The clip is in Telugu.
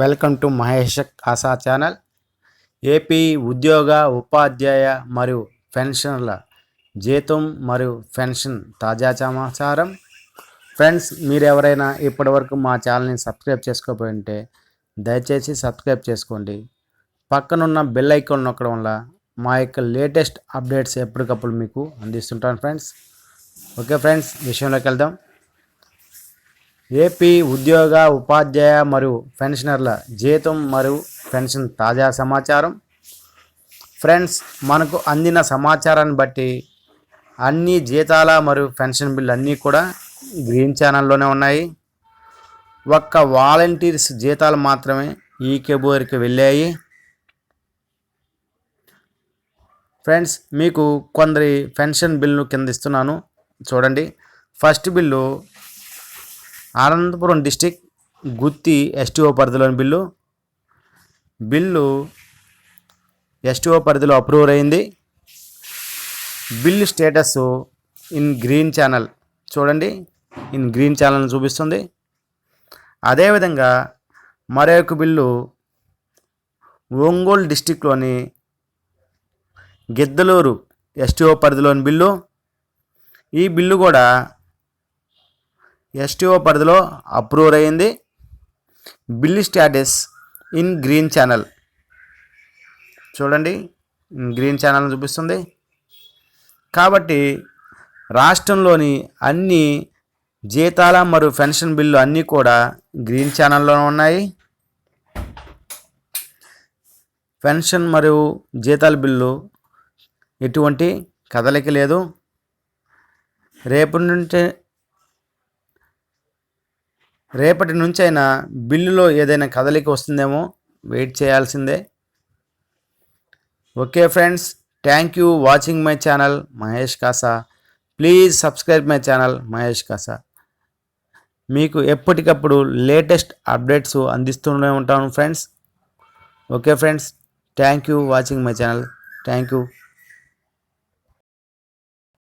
Welcome to Mahesh Asha channel. AP ఉద్యోగ ఉపాధ్యాయ మరియు పెన్షన్ల జీతం మరియు పెన్షన్ తాజా సమాచారం. ఫ్రెండ్స్ మీరు ఎవరైనా ఇప్పటివరకు మా ఛానల్ని సబ్స్క్రైబ్ చేసుకోకపోయి ఉంటే దయచేసి సబ్స్క్రైబ్ చేసుకోండి. పక్కనున్న బెల్ ఐకాన్ నొక్కడం వల్ల మా యొక్క లేటెస్ట్ అప్డేట్స్ ఎప్పటికప్పుడు మీకు అందిస్తుంటాను ఫ్రెండ్స్. ఓకే ఫ్రెండ్స్ విషయంలోకి వెళ్దాం. ఏపీ ఉద్యోగ ఉపాధ్యాయ మరియు పెన్షనర్ల జీతం మరియు పెన్షన్ తాజా సమాచారం. ఫ్రెండ్స్ మనకు అందిన సమాచారాన్ని బట్టి అన్ని జీతాల మరియు పెన్షన్ బిల్లు అన్నీ కూడా గ్రీన్ ఛానల్లోనే ఉన్నాయి. ఒక్క వాలంటీర్స్ జీతాలు మాత్రమే ఈ కెబోరికి వెళ్ళాయి. ఫ్రెండ్స్ మీకు కొందరి పెన్షన్ బిల్లు కింద ఇస్తున్నాను. చూడండి. First bill Anantapuram district Gooty STO పరిధిలోని బిల్లు. బిల్లు ఎస్టీఓ పరిధిలో అప్రూవ్ అయింది. Bill status in green channel. చూడండి ఇన్ గ్రీన్ ఛానల్ చూపిస్తుంది. అదేవిధంగా మరొక బిల్లు ఒంగోలు డిస్టిక్లోని గిద్దలూరు ఎస్టీఓ పరిధిలోని బిల్లు. ఈ బిల్లు కూడా ఎస్టీఓ పరిధిలో అప్రూవ్ అయింది. Bill status in green channel చూడండి గ్రీన్ ఛానల్ చూపిస్తుంది. కాబట్టి రాష్ట్రంలోని అన్ని జీతాల మరియు పెన్షన్ బిల్లు అన్నీ కూడా గ్రీన్ ఛానల్లోనే ఉన్నాయి. పెన్షన్ మరియు జీతాల బిల్లు ఎటువంటి కదలిక లేదు. రేపటి నుంచే రేపటి నుంచైనా బిల్లులో ఏదైనా కదలిక వస్తుందేమో వెయిట్ చేయాల్సిందే. Okay friends thank you watching my channel Mahesh Kasa. Please subscribe my channel Mahesh Kasa. మీకు ఎప్పటికప్పుడు లేటెస్ట్ అప్డేట్స్ అందిస్తూనే ఉంటాను friends. Okay friends thank you watching my channel. Thank you.